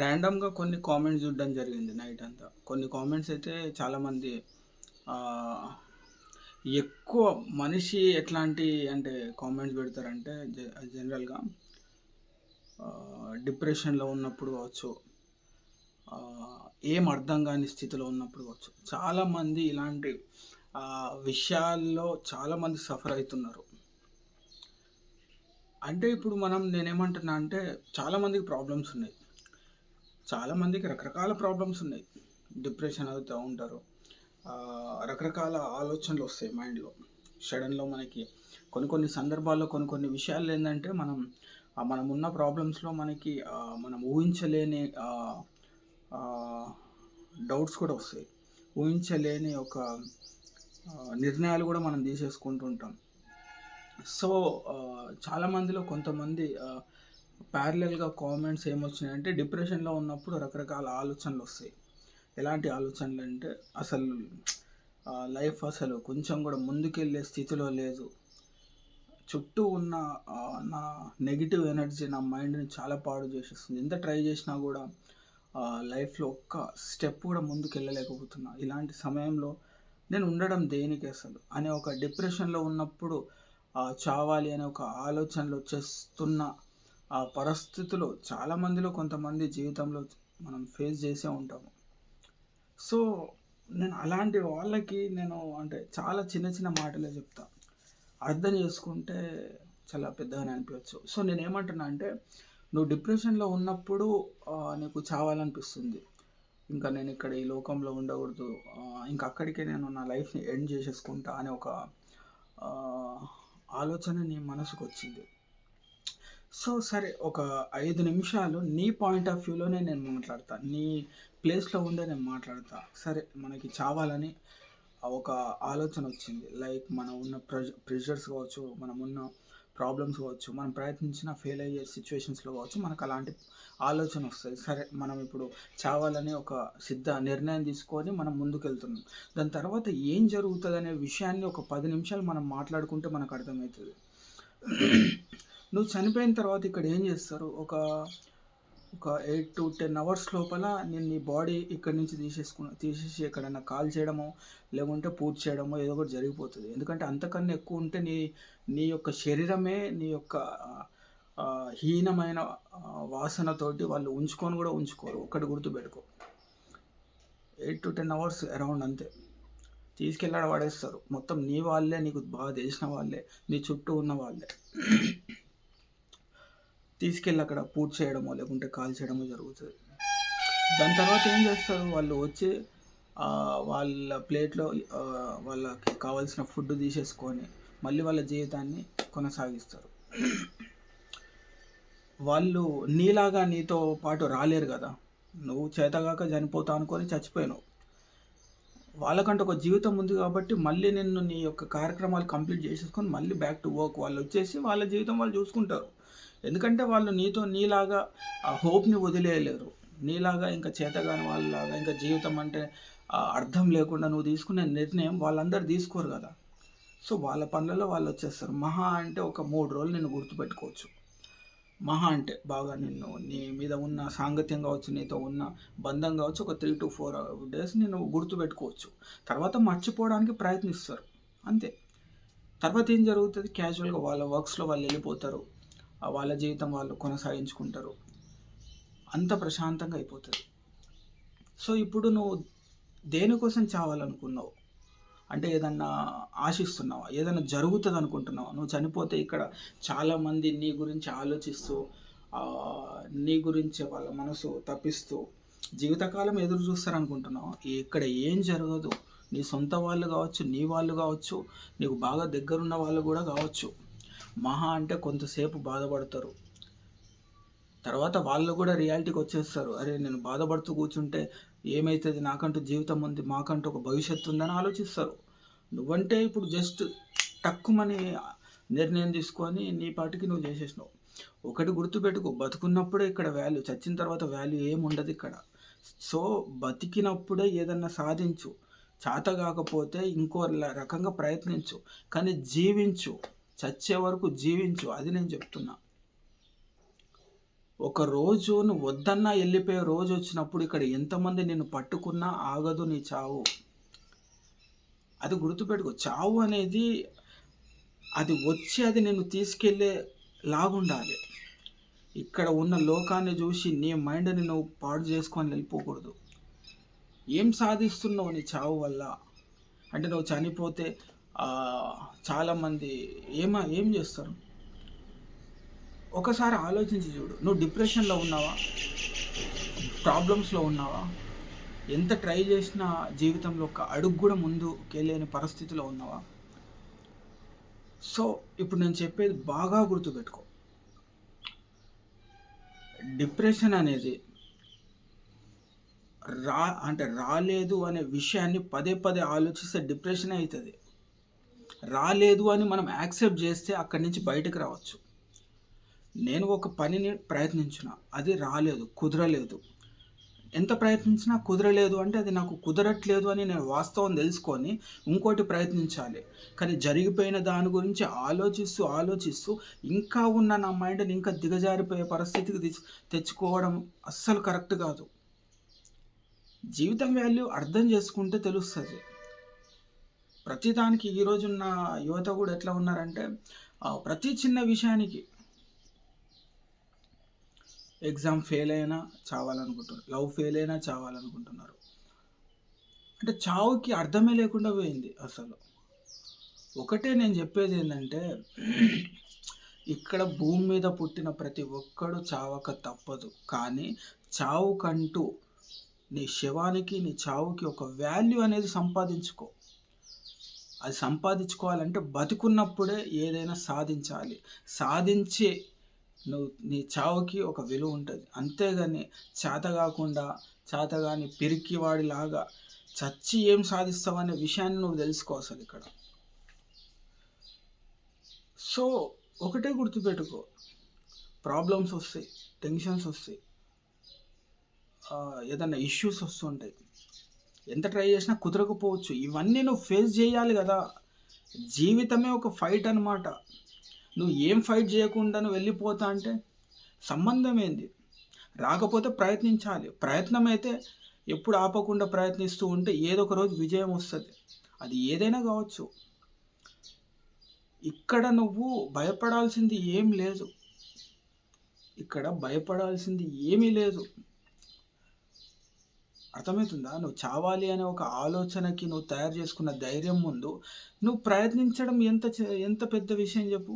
ర్యాండమ్‌గా కొన్ని కామెంట్స్ చూడడం జరిగింది నైట్ అంతా. కొన్ని కామెంట్స్ అయితే చాలామంది ఎక్కువ మనిషి ఎట్లాంటి అంటే కామెంట్స్ పెడతారంటే జ జనరల్‌గా డిప్రెషన్‌లో ఉన్నప్పుడు కావచ్చు, ఏం అర్థం కాని స్థితిలో ఉన్నప్పుడు కావచ్చు. చాలామంది ఇలాంటి విషయాల్లో చాలామంది సఫర్ అవుతున్నారు అంటే ఇప్పుడు మనం నేనేమంటున్నా అంటే చాలామందికి ప్రాబ్లమ్స్ ఉన్నాయి. చాలామందికి రకరకాల ప్రాబ్లమ్స్ ఉన్నాయి. డిప్రెషన్ అవుతూ ఉంటారు. రకరకాల ఆలోచనలు వస్తాయి మైండ్‌లో. సడన్లో మనకి కొన్ని కొన్ని సందర్భాల్లో కొన్ని కొన్ని విషయాలు ఏంటంటే మనం మనం ఉన్న ప్రాబ్లమ్స్‌లో మనకి మనం ఊహించలేని డౌట్స్ కూడా వస్తాయి. ఊహించలేని ఒక నిర్ణయాలు కూడా మనం తీసేసుకుంటూ ఉంటాం. సో, చాలామందిలో కొంతమంది ప్యారలల్గా కామెంట్స్ ఏమొచ్చినాయంటే డిప్రెషన్‌లో ఉన్నప్పుడు రకరకాల ఆలోచనలు వస్తాయి ఎలాంటి ఆలోచనలు అంటే అసలు లైఫ్ అసలు కొంచెం కూడా ముందుకెళ్ళే స్థితిలో లేదు. చుట్టూ ఉన్న నా నెగిటివ్ ఎనర్జీ నా మైండ్‌ని చాలా పాడు చేసేస్తుంది. ఎంత ట్రై చేసినా కూడా లైఫ్‌లో ఒక్క స్టెప్ కూడా ముందుకెళ్ళలేకపోతున్నా. ఇలాంటి సమయంలో నేను ఉండడం దేనికి అసలు? అనే ఒక డిప్రెషన్‌లో ఉన్నప్పుడు చావాలి అనే ఒక ఆలోచనలు వచ్చేస్తున్న ఆ పరిస్థితులు చాలామందిలో కొంతమంది జీవితంలో మనం ఫేస్ చేసే ఉంటాము. సో, నేను అలాంటి వాళ్ళకి నేను అంటే చాలా చిన్న చిన్న మాటలే చెప్తా. అర్థం చేసుకుంటే చాలా పెద్దగానే అనిపించవచ్చు సో, నేను ఏమంటున్నా అంటే నువ్వు డిప్రెషన్‌లో ఉన్నప్పుడు నీకు చావాలనిపిస్తుంది. ఇంకా నేను ఇక్కడ ఈ లోకంలో ఉండకూడదు. ఇంకా అక్కడికే నేను నా లైఫ్‌ని ఎండ్ చేసేసుకుంటా అనే ఒక ఆలోచన నీ మనసుకొచ్చింది. సో, సరే ఒక ఐదు నిమిషాలు నీ పాయింట్ ఆఫ్ వ్యూలోనే నేను మాట్లాడతా. నీ ప్లేస్‌లో ఉండే నేను మాట్లాడతా. సరే మనకి చావాలని ఒక ఆలోచన వచ్చింది. లైక్ మనం ఉన్న ప్రెజ ప్రెషర్స్ కావచ్చు, మనం ఉన్న ప్రాబ్లమ్స్ కావచ్చు, మనం ప్రయత్నించిన ఫెయిల్ అయ్యే సిచ్యువేషన్స్లో కావచ్చు, మనకు అలాంటి ఆలోచన వస్తుంది సరే మనం ఇప్పుడు చావాలని ఒక సిద్ధ నిర్ణయం తీసుకొని మనం ముందుకెళ్తున్నాం. దాని తర్వాత ఏం జరుగుతదనే విషయాన్ని ఒక పది నిమిషాలు మనం మాట్లాడుకుంటే మనకు అర్థమవుతుంది నువ్వు చనిపోయిన తర్వాత ఇక్కడ ఏం చేస్తారు? ఒక ఒక 8-10 అవర్స్ లోపల నేను నీ బాడీ ఇక్కడి నుంచి తీసేసుకున్నా తీసేసి ఎక్కడైనా కాల్ చేయడమో లేకుంటే పూర్తి చేయడమో ఏదో ఒకటి జరిగిపోతుంది ఎందుకంటే అంతకన్నా ఎక్కువ ఉంటే నీ నీ యొక్క శరీరమే నీ యొక్క హీనమైన వాసనతోటి వాళ్ళు ఉంచుకొని కూడా ఉంచుకోరు. ఒక్కటి గుర్తుపెట్టుకో. 8-10 అవర్స్ అరౌండ్ అంతే. తీసుకెళ్ళి పడేస్తారు. మొత్తం నీ వాళ్ళే, నీకు బాగా తెలిసిన వాళ్ళే, నీ చుట్టూ ఉన్న వాళ్ళే. తీసుకెళ్ళి అక్కడ పూర్తి చేయడమో, లేకుంటే కాల్ చేయడమో జరుగుతుంది దాని తర్వాత ఏం చేస్తారు? వాళ్ళు వచ్చి వాళ్ళ ప్లేట్‌లో వాళ్ళకి కావాల్సిన ఫుడ్ తీసేసుకొని మళ్ళీ వాళ్ళ జీవితాన్ని కొనసాగిస్తారు. వాళ్ళు నీలాగా నీతో పాటు రాలేరు కదా నువ్వు చేతగాక చనిపోతా అనుకొని చచ్చిపోయినావు. వాళ్ళకంటూ ఒక జీవితం ఉంది కాబట్టి మళ్ళీ నిన్ను నీ యొక్క కార్యక్రమాలు కంప్లీట్ చేసేసుకొని మళ్ళీ బ్యాక్ టు వర్క్ వాళ్ళు వచ్చేసి వాళ్ళ జీవితం వాళ్ళు చూసుకుంటారు. ఎందుకంటే వాళ్ళు నీతో నీలాగా ఆ హోప్‌ని వదిలేయలేరు. నీలాగా ఇంకా చేతగాని వాళ్ళలాగా ఇంకా జీవితం అంటే అర్థం లేకుండా నువ్వు తీసుకునే నిర్ణయం వాళ్ళందరూ తీసుకోరు కదా సో, వాళ్ళ పనులలో వాళ్ళు వచ్చేస్తారు మహా అంటే ఒక మూడు రోజులు నేను గుర్తుపెట్టుకోవచ్చు. మహా అంటే బాగా నిన్ను నీ మీద ఉన్న సాంగత్యం కావచ్చు, నీతో ఉన్న బంధం కావచ్చు ఒక 3-4 డేస్ నేను గుర్తుపెట్టుకోవచ్చు. తర్వాత మర్చిపోవడానికి ప్రయత్నిస్తారు. అంతే. తర్వాత ఏం జరుగుతుంది క్యాజువల్‌గా వాళ్ళ వర్క్స్‌లో వాళ్ళు వెళ్ళిపోతారు. వాళ్ళ జీవితం వాళ్ళు కొనసాగించుకుంటారు. అంత ప్రశాంతంగా అయిపోతుంది సో, ఇప్పుడు నువ్వు దేనికోసం చావాలనుకున్నావు? అంటే ఏదన్నా ఆశిస్తున్నావా? ఏదైనా జరుగుతుంది అనుకుంటున్నావా నువ్వు చనిపోతే ఇక్కడ చాలామంది నీ గురించి ఆలోచిస్తూ నీ గురించే వాళ్ళ మనసు తప్పిస్తూ జీవితకాలం ఎదురు చూస్తారనుకుంటున్నావా? ఇక్కడ ఏం జరగదు. నీ సొంత వాళ్ళు కావచ్చు, నీ వాళ్ళు కావచ్చు, నీకు బాగా దగ్గరున్న వాళ్ళు కూడా కావచ్చు. మహా అంటే కొంతసేపు బాధపడతారు. తర్వాత వాళ్ళు కూడా రియాలిటీకొచ్చేస్తారు. అరే! నేను బాధపడుతూ కూర్చుంటే ఏమవుతుంది నాకంటూ జీవితం ఉంది. మాకంటూ ఒక భవిష్యత్తు ఉందని ఆలోచిస్తారు. నువ్వంటే ఇప్పుడు జస్ట్ టక్కుమని నిర్ణయం తీసుకొని నీ పాటికి నువ్వు చేసేసినావు. ఒకటి గుర్తుపెట్టుకో బతుకున్నప్పుడే ఇక్కడ వాల్యూ. చచ్చిన తర్వాత వాల్యూ ఏముండదిక్కడ. సో, బతికినప్పుడే ఏదన్నా సాధించు. చేత కాకపోతే ఇంకో రకంగా ప్రయత్నించు. కానీ జీవించు. చచ్చే వరకు జీవించు. అది నేను చెప్తున్నా. ఒక రోజు నువ్వు వద్దన్నా వెళ్ళిపోయే రోజు వచ్చినప్పుడు ఇక్కడ ఎంతమంది నిన్ను పట్టుకున్నా ఆగదు నీ చావు అది గుర్తుపెట్టుకో చావు అనేది అది వచ్చి అది నేను తీసుకెళ్ళే లాగుండాలి ఇక్కడ ఉన్న లోకాన్ని చూసి నీ మైండ్ని నువ్వు పాడు చేసుకొని వెళ్ళిపోకూడదు ఏం సాధిస్తున్నావు నీ చావు వల్ల అంటే నువ్వు చనిపోతే చాలామంది ఏమ ఏం చేస్తారు? ఒకసారి ఆలోచించి చూడు. నువ్వు డిప్రెషన్లో ఉన్నావా? ప్రాబ్లమ్స్లో ఉన్నావా? ఎంత ట్రై చేసినా జీవితంలో ఒక అడుగు కూడా ముందుకెళ్ళని పరిస్థితిలో ఉన్నావా? సో ఇప్పుడు నేను చెప్పేది బాగా గుర్తుపెట్టుకో. డిప్రెషన్ అనేది రా అంటే రాలేదు అనే విషయాన్ని పదే పదే ఆలోచిస్తే డిప్రెషన్ అవుతుంది. రాలేదు అని మనం యాక్సెప్ట్ చేస్తే అక్కడి నుంచి బయటకు రావచ్చు. నేను ఒక పనిని ప్రయత్నించిన అది రాలేదు కుదరలేదు. ఎంత ప్రయత్నించినా కుదరలేదు అంటే అది నాకు కుదరట్లేదు అని నేను వాస్తవం తెలుసుకొని ఇంకోటి ప్రయత్నించాలి. కానీ జరిగిపోయిన దాని గురించి ఆలోచిస్తూ ఆలోచిస్తూ ఇంకా ఉన్న నా మైండ్ని ఇంకా దిగజారిపోయే పరిస్థితికి తెచ్చు- తెచ్చుకోవడం అస్సలు కరెక్ట్ కాదు. జీవితం వాల్యూ అర్థం చేసుకుంటే తెలుస్తుంది. ప్రతిదానికి ఈ రోజున్న యువత కూడా ఎట్లా ఉన్నారంటే ప్రతి చిన్న విషయానికి ఎగ్జామ్ ఫెయిల్ అయినా చావాలనుకుంటున్నారు. లవ్ ఫెయిల్ అయినా చావాలనుకుంటున్నారు. అంటే చావుకి అర్థమే లేకుండా పోయింది అసలు. ఒకటే నేను చెప్పేది ఏంటంటే ఇక్కడ భూమి మీద పుట్టిన ప్రతి ఒక్కడు చావక తప్పదు. కానీ చావుకంటూ నీ శవానికి నీ చావుకి ఒక వాల్యూ అనేది సంపాదించుకో. అది సంపాదించుకోవాలంటే బతుకున్నప్పుడే ఏదైనా సాధించాలి. సాధించి నువ్వు నీ చావుకి ఒక విలువ ఉంటుంది. అంతేగాని చేత కాకుండా చేతగాని పిరికివాడిలాగా చచ్చి ఏం సాధిస్తావనే విషయాన్ని నువ్వు తెలుసుకో అసలు ఇక్కడ. సో ఒకటే గుర్తుపెట్టుకో. ప్రాబ్లమ్స్ వస్తాయి టెన్షన్స్ వస్తాయి. ఏదైనా ఇష్యూస్ వస్తుంటాయి. ఎంత ట్రై చేసినా కుదరకపోవచ్చు. ఇవన్నీ నువ్వు ఫేస్ చేయాలి కదా. జీవితమే ఒక ఫైట్ అన్నమాట. నువ్వు ఏం ఫైట్ చేయకుండా నువ్వు వెళ్ళిపోతా అంటే సంబంధం ఏంది? రాకపోతే ప్రయత్నించాలి. ప్రయత్నం అయితే ఎప్పుడు ఆపకుండా ప్రయత్నిస్తూ ఉంటే ఏదో ఒక రోజు విజయం వస్తుంది. అది ఏదైనా కావచ్చు. ఇక్కడ నువ్వు భయపడాల్సింది ఏం లేదు. ఇక్కడ భయపడాల్సింది ఏమీ లేదు. అర్థమవుతుందా? నువ్వు చావాలి అనే ఒక ఆలోచనకి నువ్వు తయారు చేసుకున్న ధైర్యం ముందు నువ్వు ప్రయత్నించడం ఎంత చే- ఎంత పెద్ద విషయం చెప్పు.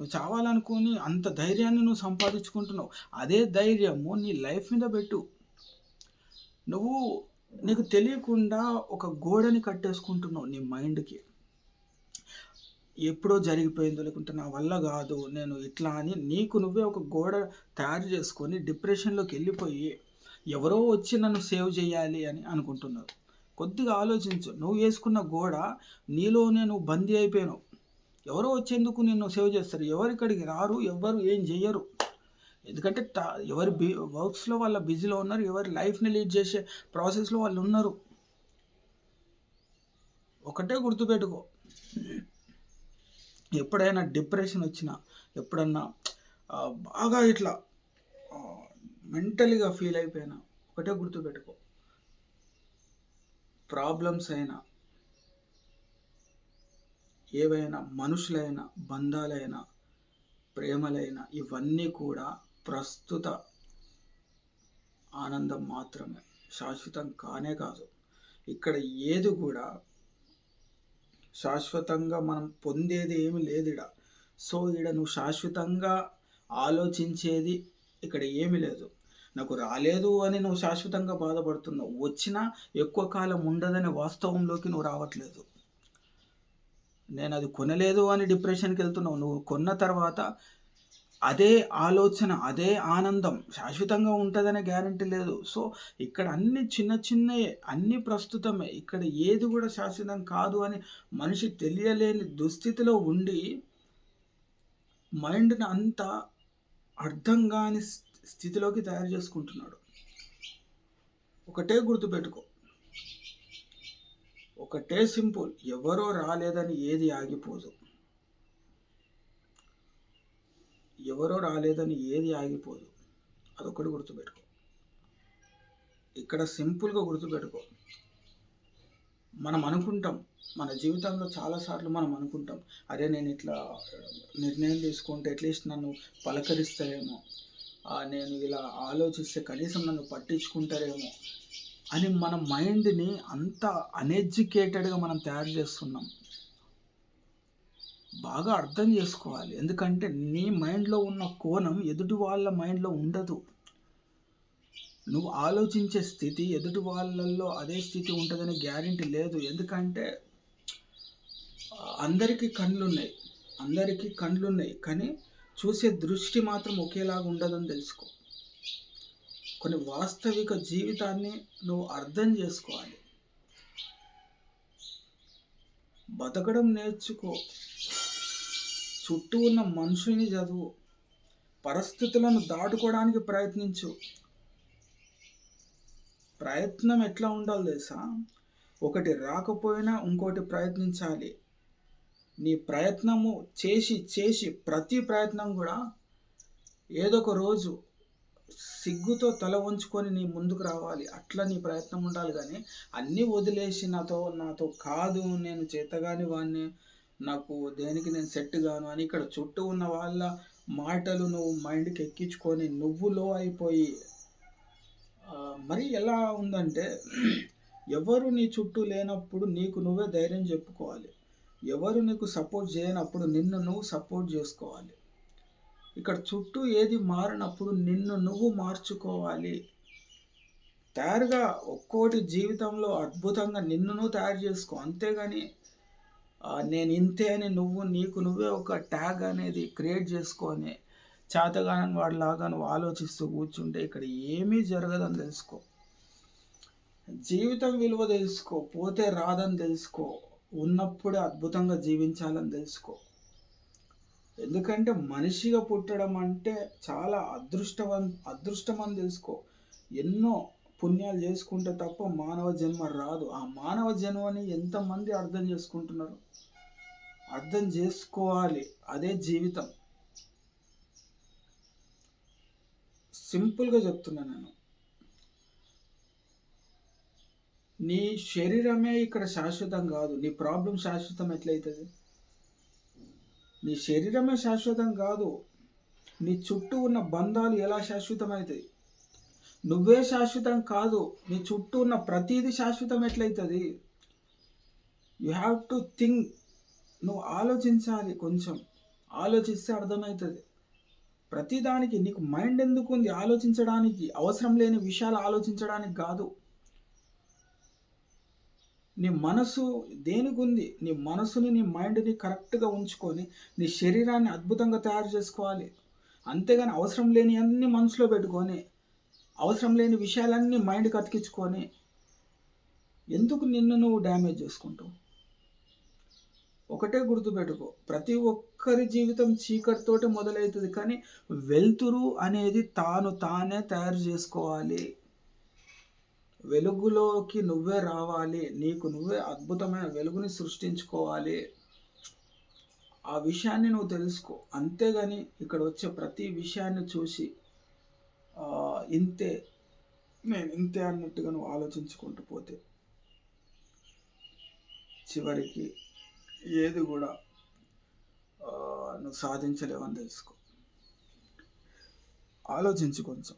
నువ్వు చావాలనుకుని అంత ధైర్యాన్ని నువ్వు సంపాదించుకుంటున్నావు. అదే ధైర్యము నీ లైఫ్ మీద పెట్టు. నువ్వు నీకు తెలియకుండా ఒక గోడని కట్టేసుకుంటున్నావు నీ మైండ్కి. ఎప్పుడో జరిగిపోయిందో లేకుంటే నా వల్ల కాదు నేను ఇట్లా అని నీకు నువ్వే ఒక గోడ తయారు చేసుకొని డిప్రెషన్లోకి వెళ్ళిపోయి ఎవరో వచ్చి నన్ను సేవ్ చేయాలి అని అనుకుంటున్నారు. కొద్దిగా ఆలోచించు. నువ్వు వేసుకున్న గోడ నీలోనే నువ్వు బందీ అయిపోయినావు. ఎవరో వచ్చేందుకు నిన్ను సేవ్ చేస్తారు? ఎవరిక్కడికి రారు ఎవరు ఏం చెయ్యరు. ఎందుకంటే ఎవరి బి వర్క్స్లో వాళ్ళ బిజీలో ఉన్నారు ఎవరి లైఫ్ని లీడ్ చేసే ప్రాసెస్లో వాళ్ళు ఉన్నారు. ఒకటే గుర్తుపెట్టుకో. ఎప్పుడైనా డిప్రెషన్ వచ్చినా ఎప్పుడన్నా బాగా ఇట్లా మెంటలీగా ఫీల్ అయిపోయినా ఒకటే గుర్తుపెట్టుకో ప్రాబ్లమ్స్ అయినా ఏవైనా మనుషులైనా బంధాలైనా ప్రేమలైనా ఇవన్నీ కూడా ప్రస్తుత ఆనందం మాత్రమే. శాశ్వతం కానే కాదు. ఇక్కడ ఏది కూడా శాశ్వతంగా మనం పొందేది ఏమి లేదు ఇడ సో ఈడ నువ్వు శాశ్వతంగా ఆలోచించేది ఇక్కడ ఏమీ లేదు. నాకు రాలేదు అని నువ్వు శాశ్వతంగా బాధపడుతున్నావు. వచ్చినా ఎక్కువ కాలం ఉండదనే వాస్తవంలోకి నువ్వు రావట్లేదు. నేను అది కొనలేదు అని డిప్రెషన్కి వెళ్తున్నావు. నువ్వు కొన్న తర్వాత అదే ఆలోచన అదే ఆనందం శాశ్వతంగా ఉంటుందనే గ్యారంటీ లేదు. సో ఇక్కడ అన్ని చిన్న చిన్నయే అన్ని ప్రస్తుతమే. ఇక్కడ ఏది కూడా శాశ్వతం కాదు అని మనిషి తెలియలేని దుస్థితిలో ఉండి మైండ్ని అంతా అర్థం కాని స్థితిలోకి తయారు చేసుకుంటున్నాడు. ఒకటే గుర్తుపెట్టుకో. ఒకటే సింపుల్ ఎవరో రాలేదని ఏది ఆగిపోదు. ఎవరో రాలేదని ఏది ఆగిపోదు. అదొకటి గుర్తుపెట్టుకో. ఇక్కడ సింపుల్గా గుర్తుపెట్టుకో. మనం అనుకుంటాం మన జీవితంలో చాలాసార్లు మనం అనుకుంటాం అరే నేను ఇట్లా నిర్ణయం తీసుకుంటే అట్లీస్ట్ నన్ను పలకరిస్తాయేమో నేను ఇలా ఆలోచిస్తే కనీసం నన్ను పట్టించుకుంటారేమో అని మన మైండ్ని అంత అన్ఎడ్యుకేటెడ్గా మనం తయారు చేస్తున్నాం. బాగా అర్థం చేసుకోవాలి. ఎందుకంటే నీ మైండ్లో ఉన్న కోణం ఎదుటి వాళ్ళ మైండ్లో ఉండదు. నువ్వు ఆలోచించే స్థితి ఎదుటి వాళ్ళల్లో అదే స్థితి ఉంటుందని గ్యారంటీ లేదు. ఎందుకంటే అందరికీ కళ్ళు ఉన్నాయి అందరికీ కళ్ళు ఉన్నాయి కానీ చూసే దృష్టి మాత్రం ఒకేలాగా ఉండదని తెలుసుకో. కొన్ని వాస్తవిక జీవితాన్ని నువ్వు అర్థం చేసుకోవాలి. బతకడం నేర్చుకో. చుట్టూ ఉన్న మనుషుల్ని చదువు. పరిస్థితులను దాటుకోవడానికి ప్రయత్నించు. ప్రయత్నం ఎట్లా ఉండాలి తెలుసా? ఒకటి రాకపోయినా ఇంకోటి ప్రయత్నించాలి. నీ ప్రయత్నము చేసి చేసి ప్రతి ప్రయత్నం కూడా ఏదో ఒక రోజు సిగ్గుతో తల వంచుకొని నీ ముందుకు రావాలి. అట్లా నీ ప్రయత్నం ఉండాలి కానీ అన్నీ వదిలేసి నాతో నాతో కాదు నేను చేతగాని వాడిని నాకు దేనికి నేను సెట్ గాను అని ఇక్కడ చుట్టూ ఉన్న వాళ్ళ మాటలు నువ్వు మైండ్కి ఎక్కించుకొని నువ్వు లో అయిపోయి మరి ఎలా ఉందంటే ఎవరు నీ చుట్టూ లేనప్పుడు నీకు నువ్వే ధైర్యం చెప్పుకోవాలి. ఎవరు నీకు సపోర్ట్ చేయనప్పుడు నిన్ను నువ్వు సపోర్ట్ చేసుకోవాలి. ఇక్కడ చుట్టూ ఏది మారినప్పుడు నిన్ను నువ్వు మార్చుకోవాలి. తయారుగా ఒక్కోటి జీవితంలో అద్భుతంగా నిన్ను నువ్వు తయారు చేసుకో. అంతేగాని నేను ఇంతే అని నువ్వు నీకు నువ్వే ఒక ట్యాగ్ అనేది క్రియేట్ చేసుకొని చేతగానని వాడిలాగా నువ్వు ఆలోచిస్తూ కూర్చుంటే ఇక్కడ ఏమీ జరగదని తెలుసుకో. జీవితం విలువ తెలుసుకో పోతే రాదని తెలుసుకో. ఉన్నప్పుడే అద్భుతంగా జీవించాలని తెలుసుకో. ఎందుకంటే మనిషిగా పుట్టడం అంటే చాలా అదృష్టవం అదృష్టం అని తెలుసుకో. ఎన్నో పుణ్యాలు చేసుకుంటే తప్ప మానవ జన్మ రాదు. ఆ మానవ జన్మని ఎంతమంది అర్థం చేసుకుంటున్నారు? అర్థం చేసుకోవాలి. అదే జీవితం. సింపుల్గా చెప్తున్నా నేను. నీ శరీరమే ఇక్కడ శాశ్వతం కాదు. నీ ప్రాబ్లం శాశ్వతం ఎట్లయితుంది? నీ శరీరమే శాశ్వతం కాదు. నీ చుట్టూ ఉన్న బంధాలు ఎలా శాశ్వతమవుతాయి నువ్వే శాశ్వతం కాదు. నీ చుట్టూ ఉన్న ప్రతీది శాశ్వతం ఎట్లయితుంది? యు హ్యావ్ టు థింక్ నువ్వు ఆలోచించాలి కొంచెం. ఆలోచిస్తే అర్థమవుతుంది ప్రతిదానికి నీకు మైండ్ ఎందుకు ఉంది ఆలోచించడానికి అవసరం లేని విషయాలు ఆలోచించడానికి కాదు. నీ మనసు దేనికి ఉంది నీ మనసుని నీ మైండ్ని కరెక్ట్గా ఉంచుకొని నీ శరీరాన్ని అద్భుతంగా తయారు చేసుకోవాలి. అంతేగాని అవసరం లేని అన్ని మనసులో పెట్టుకొని అవసరం లేని విషయాలన్నీ మైండ్కి అతికించుకొని ఎందుకు నిన్ను నువ్వు డ్యామేజ్ చేసుకుంటావు? ఒకటే గుర్తుపెట్టుకో ప్రతి ఒక్కరి జీవితం చీకటితోటే మొదలవుతుంది కానీ వెలుతురు అనేది తాను తానే తయారు చేసుకోవాలి. వెలుగులోకి నువ్వే రావాలి. నీకు నువ్వే అద్భుతమైన వెలుగుని సృష్టించుకోవాలి. ఆ విషయాన్ని నువ్వు తెలుసుకో. అంతేగాని ఇక్కడ వచ్చే ప్రతి విషయాన్ని చూసి ఇంతే. నేను ఇంతే అన్నట్టుగా నువ్వు ఆలోచించుకుంటూ పోతే చివరికి ఏది కూడా నువ్వు సాధించలేవని తెలుసుకో. ఆలోచించు కొంచెం.